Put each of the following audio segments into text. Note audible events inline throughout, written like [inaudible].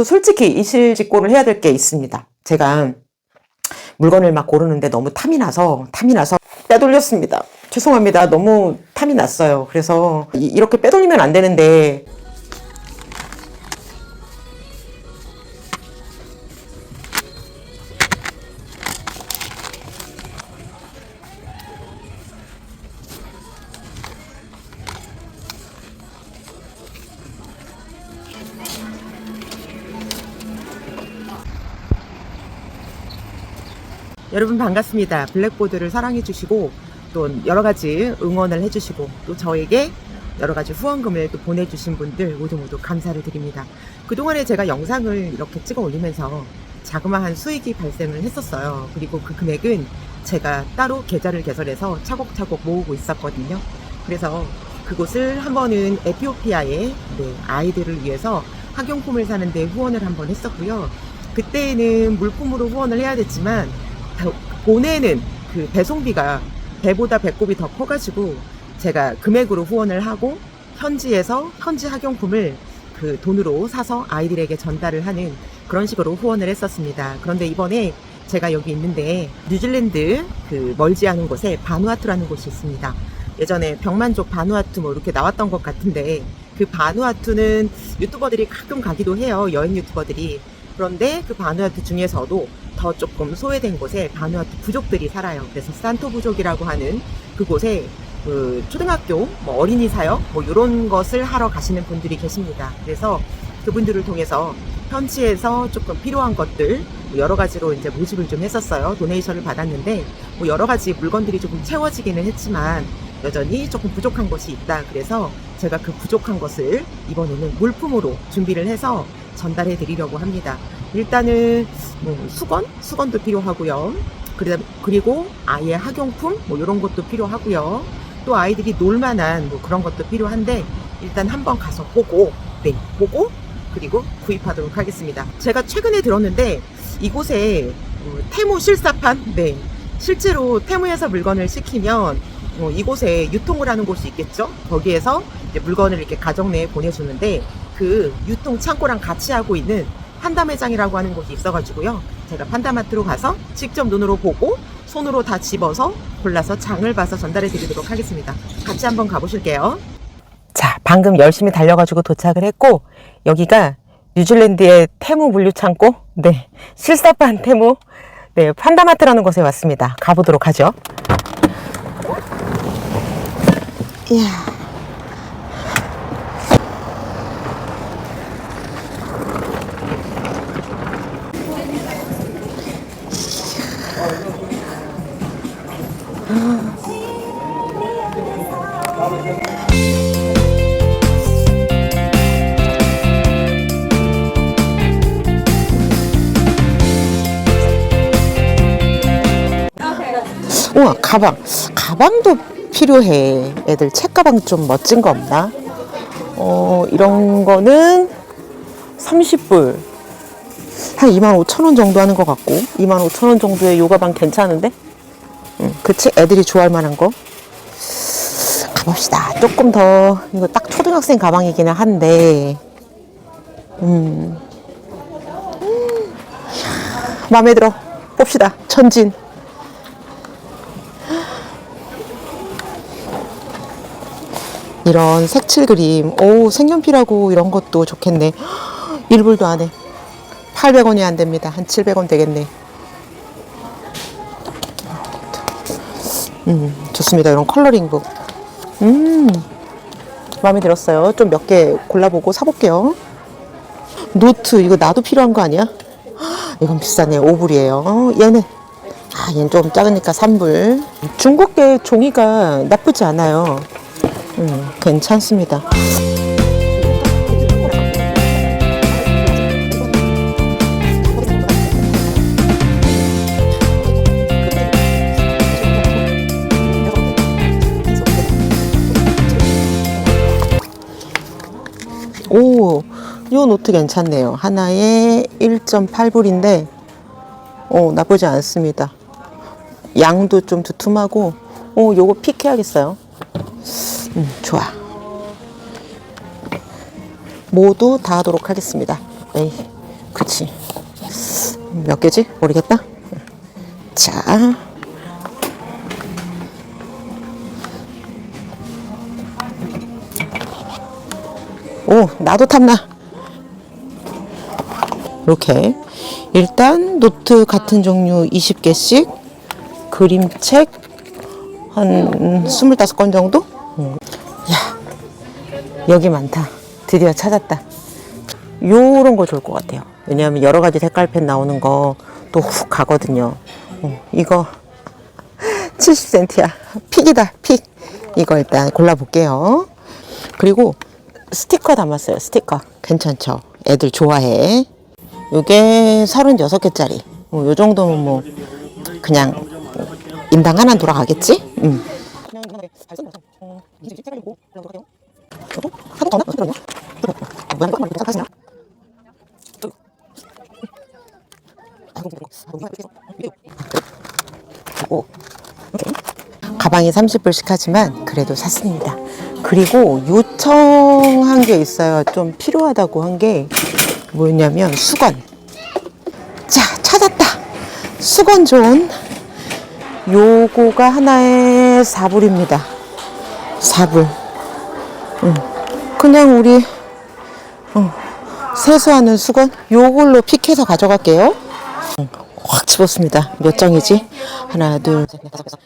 또 솔직히 이실직고를 해야 될 게 있습니다. 제가 물건을 막 고르는데 너무 탐이 나서 탐이 나서 빼돌렸습니다. 죄송합니다. 너무 탐이 났어요. 그래서 이- 이렇게 빼돌리면 안 되는데 여러분 반갑습니다. 블랙보드를 사랑해 주시고 또 여러 가지 응원을 해 주시고 또 저에게 여러 가지 후원금을 또 보내주신 분들 모두 모두 감사를 드립니다. 그동안에 제가 영상을 이렇게 찍어 올리면서 자그마한 수익이 발생을 했었어요. 그리고 그 금액은 제가 따로 계좌를 개설해서 차곡차곡 모으고 있었거든요. 그래서 그곳을 한 번은 에티오피아의 네, 아이들을 위해서 학용품을 사는데 후원을 한 번 했었고요. 그때는 물품으로 후원을 해야 됐지만 배- 보내는 그 배송비가 배보다 배꼽이 더 커가지고 제가 금액으로 후원을 하고 현지에서 현지 학용품을 그 돈으로 사서 아이들에게 전달을 하는 그런 식으로 후원을 했었습니다. 그런데 이번에 제가 여기 있는데 뉴질랜드 그 멀지 않은 곳에 바누아투라는 곳이 있습니다. 예전에 병만족 바누아투 뭐 이렇게 나왔던 것 같은데 그 바누아투는 유튜버들이 가끔 가기도 해요. 여행 유튜버들이. 그런데 그 바누아투 중에서도 더 조금 소외된 곳에 바누아투 부족들이 살아요. 그래서 산토 부족이라고 하는 그곳에 그 초등학교, 뭐 어린이 사역, 뭐 이런 것을 하러 가시는 분들이 계십니다. 그래서 그분들을 통해서 현지에서 조금 필요한 것들 뭐 여러 가지로 이제 모집을 좀 했었어요. 도네이션을 받았는데 뭐 여러 가지 물건들이 조금 채워지기는 했지만 여전히 조금 부족한 것이 있다. 그래서 제가 그 부족한 것을 이번에는 물품으로 준비를 해서 전달해 드리려고 합니다. 일단은 뭐 수건, 수건도 필요하고요. 그리고 아이의 학용품 뭐 이런 것도 필요하고요. 또 아이들이 놀만한 뭐 그런 것도 필요한데 일단 한번 가서 보고 네 보고 그리고 구입하도록 하겠습니다. 제가 최근에 들었는데 이곳에 어, 테무 실사판 네 실제로 테무에서 물건을 시키면 어, 이곳에 유통을 하는 곳이 있겠죠. 거기에서 물건을 이렇게 가정 내에 보내주는데 그 유통 창고랑 같이 하고 있는 판다매장이라고 하는 곳이 있어가지고요. 제가 판다마트로 가서 직접 눈으로 보고 손으로 다 집어서 골라서 장을 봐서 전달해 드리도록 하겠습니다. 같이 한번 가보실게요. 자, 방금 열심히 달려가지고 도착을 했고, 여기가 뉴질랜드의 테무 물류 창고, 네, 실사판 테무, 네, 판다마트라는 곳에 왔습니다. 가보도록 하죠. 이야. 가방. 가방도 필요해. 애들 책가방 좀 멋진 거 없나? 어 이런 거는 30불. 한 2만 5천 원 정도 하는 것 같고 2만 5천 원 정도의 요 가방 괜찮은데? 응, 그치 애들이 좋아할 만한 거? 가봅시다. 조금 더 이거 딱 초등학생 가방이기는 한데. 음. 음, 마음에 들어. 봅시다. 천진 이런 색칠 그림, 오, 색연필하고 이런 것도 좋겠네. 1불도 안 해. 800원이 안 됩니다. 한 700원 되겠네. 음, 좋습니다. 이런 컬러링북. 음, 마음에 들었어요. 좀 몇 개 골라보고 사볼게요. 노트, 이거 나도 필요한 거 아니야? 이건 비싸네. 5불이에요. 어, 얘는, 아, 얘는 좀 작으니까 3불. 중국계 종이가 나쁘지 않아요. 음, 괜찮습니다. 오, 요 노트 괜찮네요. 하나에 1.8불인데, 오, 나쁘지 않습니다. 양도 좀 두툼하고, 오, 요거 픽 해야겠어요. 음, 좋아. 모두 다 하도록 하겠습니다. 네. 그치. 몇 개지? 모르겠다. 자. 오, 나도 탐나. 이렇게. 일단 노트 같은 종류 20개씩 그림책 한 25권 정도? 음. 야, 여기 많다. 드디어 찾았다. 요런 거 좋을 것 같아요. 왜냐하면 여러 가지 색깔펜 나오는 거 또 훅 가거든요. 어, 이거 [laughs] 70cm야. 픽이다, 픽. 이거 일단 골라볼게요. 그리고 스티커 담았어요. 스티커. 괜찮죠? 애들 좋아해. 요게 36개짜리. 뭐, 요 정도면 뭐, 그냥 인당 하나 돌아가겠지? 음. 하시냐? 그리고 이렇게 가방이 30불씩 하지만 그래도 샀습니다. 그리고 요청한 게 있어요. 좀 필요하다고 한 게 뭐냐면 수건. 자, 찾았다. 수건 존. 요거가 하나에 4불입니다. 4불. 응. 그냥 우리 어, 세수하는 수건 요걸로 픽해서 가져갈게요. 응, 확 집었습니다. 몇 장이지? 하나, 둘, 셋, 넷, 다섯, 여섯.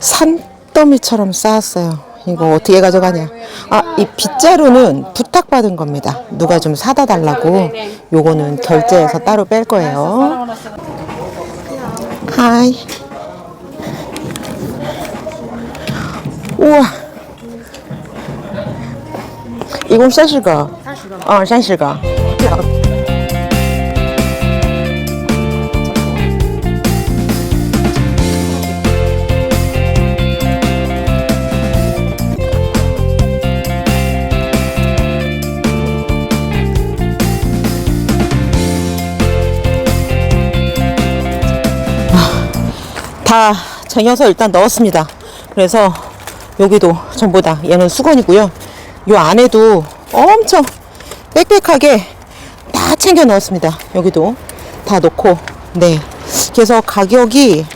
산더미처럼 쌓았어요. 이거 어떻게 가져가냐? 아, 이 빗자루는 부탁받은 겁니다. 누가 좀 사다 달라고. 요거는 결제해서 따로 뺄 거예요. 하이. 우와. 이건 30个. 어, 30个. 다 쟁여서 일단 넣었습니다. 그래서 여기도 전부 다 얘는 수건이고요. 요 안에도 엄청 빽빽하게 다 챙겨 넣었습니다. 여기도 다 넣고 네. 그래서 가격이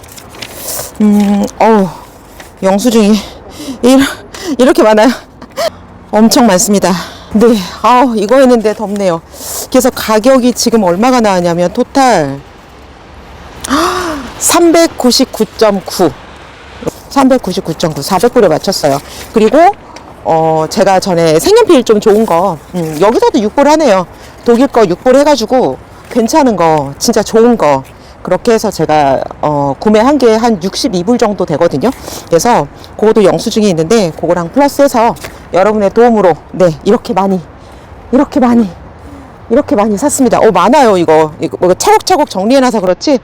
음, 어우 영수증이 이렇- 이렇게 많아요. 엄청 많습니다. 네, 아우 이거 했는데 덥네요. 그래서 가격이 지금 얼마가 나왔냐면 토탈 399.9. 399.9. 400불에 맞췄어요. 그리고, 어, 제가 전에 색연필 좀 좋은 거, 음, 여기서도 6불 하네요. 독일 거 6불 해가지고, 괜찮은 거, 진짜 좋은 거, 그렇게 해서 제가, 어, 구매한 게 한 62불 정도 되거든요. 그래서, 그것도 영수증이 있는데, 그거랑 플러스해서 여러분의 도움으로, 네, 이렇게 많이, 이렇게 많이, 이렇게 많이 샀습니다. 어, 많아요, 이거. 이거 뭐 차곡차곡 정리해놔서 그렇지.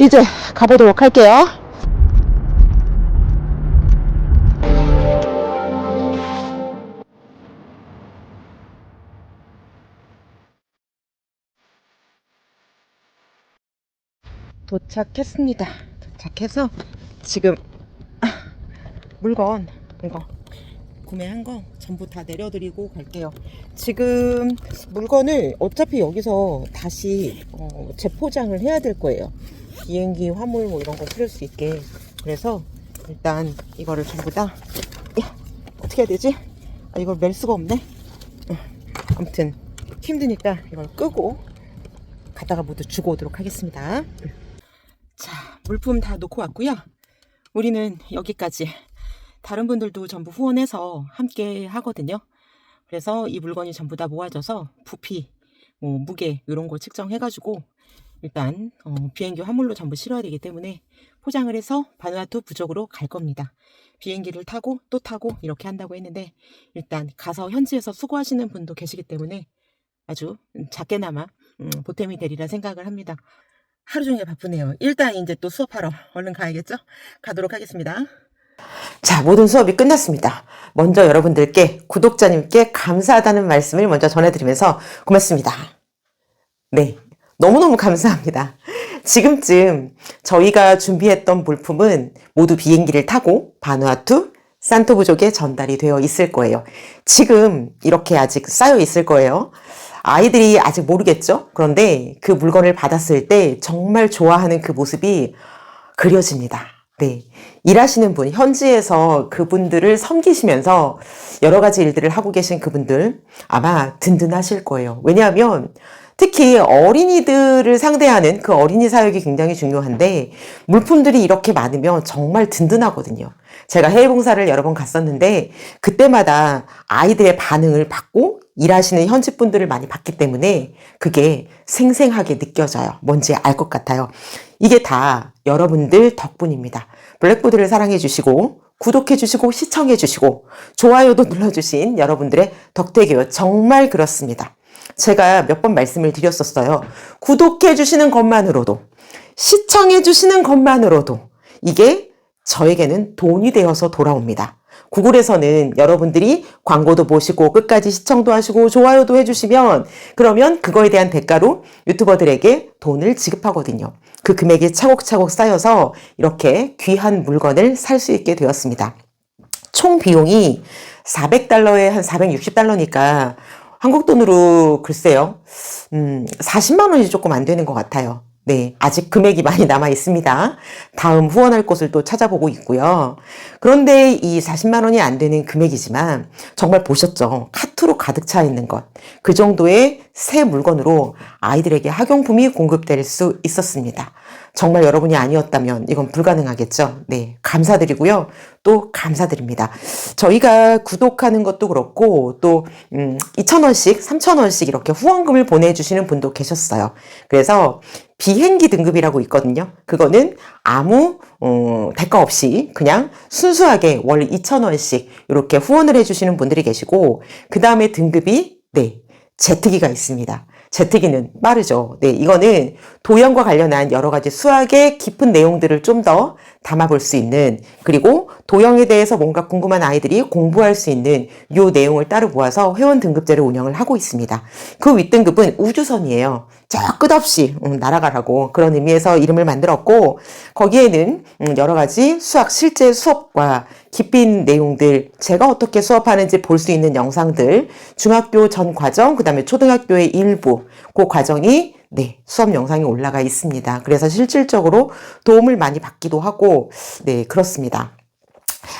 이제 가보도록 할게요. 도착했습니다. 도착해서 지금 아, 물건 이거 구매한 거 전부 다 내려드리고 갈게요. 지금 물건을 어차피 여기서 다시 어, 재포장을 해야 될 거예요. 비행기 화물 뭐 이런 거 실을 수 있게. 그래서 일단 이거를 전부 다 야, 어떻게 해야 되지? 아, 이걸 멜 수가 없네. 어, 아무튼 힘드니까 이걸 끄고 가다가 모두 주고 오도록 하겠습니다. 자, 물품 다 놓고 왔고요. 우리는 여기까지. 다른 분들도 전부 후원해서 함께 하거든요. 그래서 이 물건이 전부 다 모아져서 부피, 뭐 무게 이런 거 측정해가지고 일단 어, 비행기 화물로 전부 실어야 되기 때문에 포장을 해서 바누아투 부족으로 갈 겁니다. 비행기를 타고 또 타고 이렇게 한다고 했는데 일단 가서 현지에서 수고하시는 분도 계시기 때문에 아주 작게나마 음, 보탬이 되리라 생각을 합니다. 하루 종일 바쁘네요. 일단 이제 또 수업하러 얼른 가야겠죠? 가도록 하겠습니다. 자, 모든 수업이 끝났습니다. 먼저 여러분들께 구독자님께 감사하다는 말씀을 먼저 전해드리면서 고맙습니다. 네. 너무너무 감사합니다. 지금쯤 저희가 준비했던 물품은 모두 비행기를 타고 바누아투 산토 부족에 전달이 되어 있을 거예요. 지금 이렇게 아직 쌓여 있을 거예요. 아이들이 아직 모르겠죠? 그런데 그 물건을 받았을 때 정말 좋아하는 그 모습이 그려집니다. 네. 일하시는 분, 현지에서 그분들을 섬기시면서 여러 가지 일들을 하고 계신 그분들 아마 든든하실 거예요. 왜냐하면 특히 어린이들을 상대하는 그 어린이 사역이 굉장히 중요한데 물품들이 이렇게 많으면 정말 든든하거든요. 제가 해외 봉사를 여러 번 갔었는데 그때마다 아이들의 반응을 받고 일하시는 현지 분들을 많이 봤기 때문에 그게 생생하게 느껴져요. 뭔지 알 것 같아요. 이게 다 여러분들 덕분입니다. 블랙보드를 사랑해 주시고 구독해 주시고 시청해 주시고 좋아요도 눌러 주신 여러분들의 덕택이에요. 정말 그렇습니다. 제가 몇 번 말씀을 드렸었어요. 구독해 주시는 것만으로도 시청해 주시는 것만으로도 이게 저에게는 돈이 되어서 돌아옵니다. 구글에서는 여러분들이 광고도 보시고 끝까지 시청도 하시고 좋아요도 해주시면 그러면 그거에 대한 대가로 유튜버들에게 돈을 지급하거든요. 그 금액이 차곡차곡 쌓여서 이렇게 귀한 물건을 살 수 있게 되었습니다. 총 비용이 400달러에 한 460달러니까 한국 돈으로 글쎄요, 음, 40만 원이 조금 안 되는 것 같아요. 네, 아직 금액이 많이 남아 있습니다. 다음 후원할 곳을 또 찾아보고 있고요. 그런데 이 40만 원이 안 되는 금액이지만 정말 보셨죠? 카트로 가득 차 있는 것. 그 정도의 새 물건으로 아이들에게 학용품이 공급될 수 있었습니다. 정말 여러분이 아니었다면 이건 불가능하겠죠. 네, 감사드리고요. 또 감사드립니다. 저희가 구독하는 것도 그렇고 또 음, 2,000원씩, 3,000원씩 이렇게 후원금을 보내 주시는 분도 계셨어요. 그래서 비행기 등급이라고 있거든요. 그거는 아무 어, 대가 없이 그냥 순수하게 월 2,000원씩 이렇게 후원을 해 주시는 분들이 계시고 그 다음에 등급이 네 제트기가 있습니다. 제트기는 빠르죠. 네, 이거는 도형과 관련한 여러 가지 수학의 깊은 내용들을 좀 더 담아볼 수 있는 그리고 도형에 대해서 뭔가 궁금한 아이들이 공부할 수 있는 요 내용을 따로 모아서 회원 등급제를 운영을 하고 있습니다. 그 윗등급은 우주선이에요. 저 끝없이 음, 날아가라고 그런 의미에서 이름을 만들었고 거기에는 음, 여러 가지 수학 실제 수업과 깊이 내용들 제가 어떻게 수업하는지 볼 수 있는 영상들 중학교 전 과정 그다음에 초등학교의 일부 그 과정이 네, 수업 영상이 올라가 있습니다. 그래서 실질적으로 도움을 많이 받기도 하고, 네, 그렇습니다.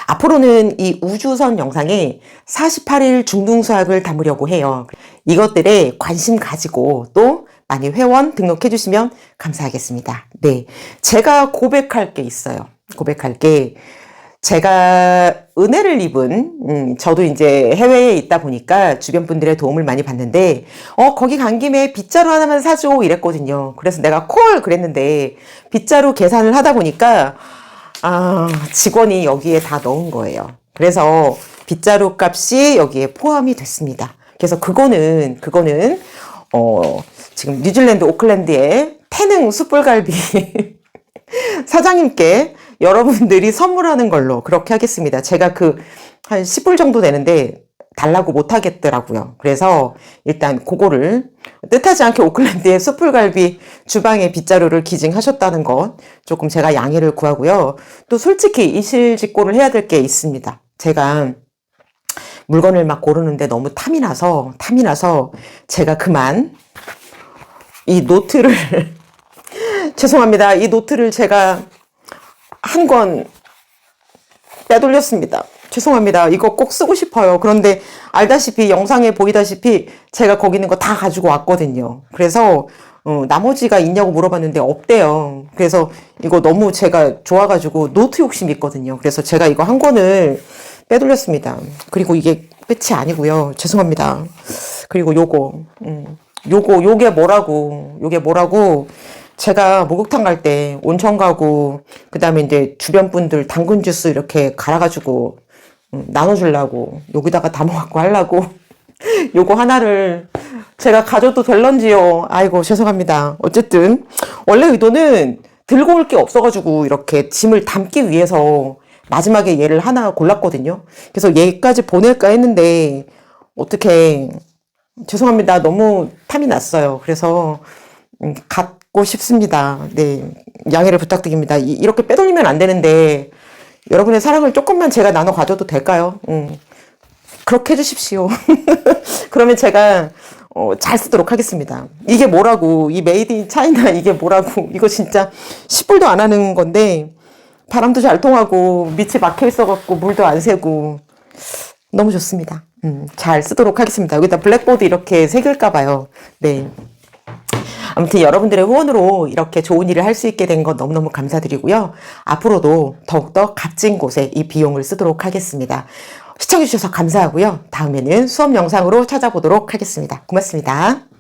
앞으로는 이 우주선 영상에 48일 중등 수학을 담으려고 해요. 이것들에 관심 가지고 또 많이 회원 등록해 주시면 감사하겠습니다. 네. 제가 고백할 게 있어요. 고백할 게 제가 은혜를 입은 음, 저도 이제 해외에 있다 보니까 주변 분들의 도움을 많이 받는데 어 거기 간 김에 빗자루 하나만 사줘 이랬거든요. 그래서 내가 콜 그랬는데 빗자루 계산을 하다 보니까 아 직원이 여기에 다 넣은 거예요. 그래서 빗자루 값이 여기에 포함이 됐습니다. 그래서 그거는 그거는 어 지금 뉴질랜드 오클랜드의 태능 숯불갈비 [laughs] 사장님께 여러분들이 선물하는 걸로 그렇게 하겠습니다. 제가 그 한 10불 정도 되는데 달라고 못 하겠더라고요. 그래서 일단 그거를 뜻하지 않게 오클랜드의 숯불갈비 주방에 빗자루를 기증하셨다는 것 조금 제가 양해를 구하고요. 또 솔직히 이실직고를 해야 될 게 있습니다. 제가 물건을 막 고르는데 너무 탐이 나서 탐이 나서 제가 그만 이 노트를 [laughs] 죄송합니다. 이 노트를 제가 한 권 빼돌렸습니다. 죄송합니다. 이거 꼭 쓰고 싶어요. 그런데 알다시피 영상에 보이다시피 제가 거기 있는 거 다 가지고 왔거든요. 그래서 어, 나머지가 있냐고 물어봤는데 없대요. 그래서 이거 너무 제가 좋아가지고 노트 욕심 있거든요. 그래서 제가 이거 한 권을 빼돌렸습니다. 그리고 이게 끝이 아니고요. 죄송합니다. 그리고 요거, 음, 요거, 요게 뭐라고, 요게 뭐라고, 제가 목욕탕 갈 때 온천 가고, 그 다음에 이제 주변 분들 당근 주스 이렇게 갈아가지고, 음, 나눠주려고, 여기다가 담아갖고 하려고, [laughs] 요거 하나를 제가 가져도 될런지요. 아이고, 죄송합니다. 어쨌든, 원래 의도는 들고 올 게 없어가지고, 이렇게 짐을 담기 위해서 마지막에 얘를 하나 골랐거든요. 그래서 얘까지 보낼까 했는데, 어떻게, 죄송합니다. 너무 탐이 났어요. 그래서, 음, 갖고 싶습니다. 네. 양해를 부탁드립니다. 이- 이렇게 빼돌리면 안 되는데, 여러분의 사랑을 조금만 제가 나눠 가져도 될까요? 음. 그렇게 해주십시오. [laughs] 그러면 제가 어, 잘 쓰도록 하겠습니다. 이게 뭐라고, 이 메이드 인 차이나 이게 뭐라고, 이거 진짜 10불도 안 하는 건데, 바람도 잘 통하고, 밑이 막혀 있어갖고, 물도 안 새고, 너무 좋습니다. 음, 잘 쓰도록 하겠습니다. 여기다 블랙보드 이렇게 새길까 봐요. 네. 아무튼 여러분들의 후원으로 이렇게 좋은 일을 할 수 있게 된건 너무너무 감사드리고요. 앞으로도 더욱더 값진 곳에 이 비용을 쓰도록 하겠습니다. 시청해주셔서 감사하고요. 다음에는 수업 영상으로 찾아보도록 하겠습니다. 고맙습니다.